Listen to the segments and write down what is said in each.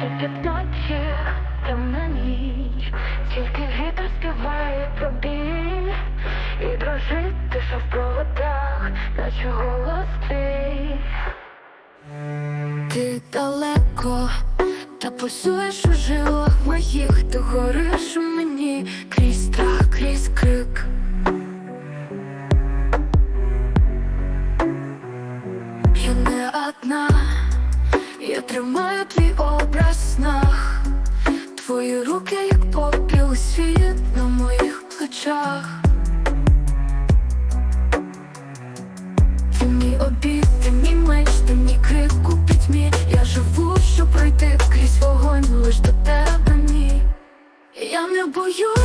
Світить ночі, темна ніч, тільки вітер співає про біль. І дрожить тиша в проводах, наче голос твій. Ти далеко, та пульсуєш у жилах моїх, ти гориш у мені. Крізь страх, крізь крик. Я тримаю твій образ в снах, твої руки, як попіл, світ на моїх плечах. Ти мій обід, ти мій меч, ти мій крик у пітьмі Я живу, щоб пройти крізь вогонь, лиш до тебе ні Я не боюсь,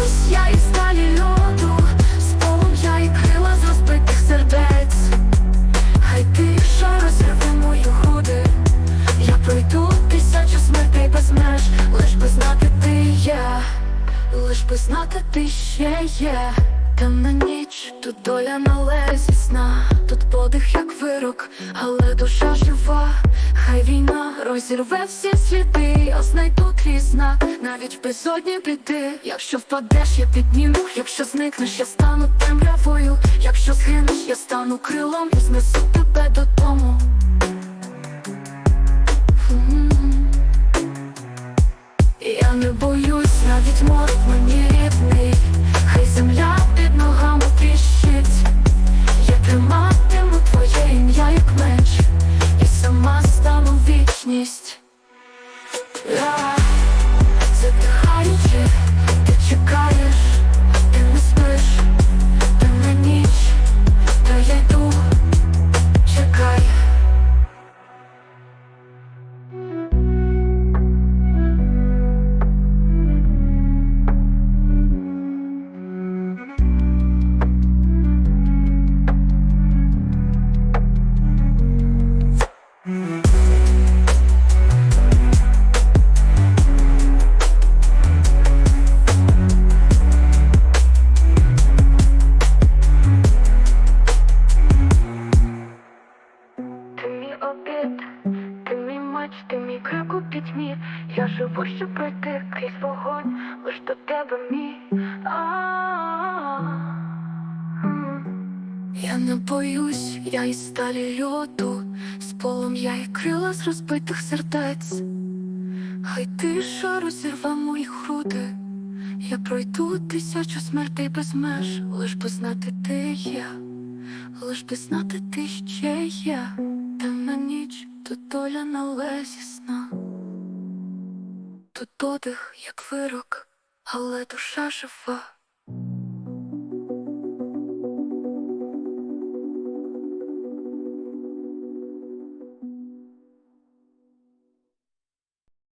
Лиш би знати ти ще є. Темна ніч, тут доля налезі сна Тут подих як вирок, але душа жива. Хай війна розірве всі сліди Я знайду твій знак, навіть в безодні біди. Якщо впадеш, я підніму. Якщо зникнеш, я стану темрявою. Якщо згинеш, я стану крилом І знесу тебе додому навіть мені рідний Хай земля під ногами тріщить. Я триматиму твоє ім'я як меч І сама стану вічність обід, ти мій меч, ти мій крик у пітьмі Я живу, щоб пройти крізь вогонь, лиш до тебе мій. Я не боюсь, я із сталі льоду З полум'я і крила з розбитих сердець Хай тиша розірве мої груди Я пройду тисячу смертей без меж. Лиш би знати ти є Лиш би знати ти ще є то доля на лезі сна. Тут подих, як вирок, але душа жива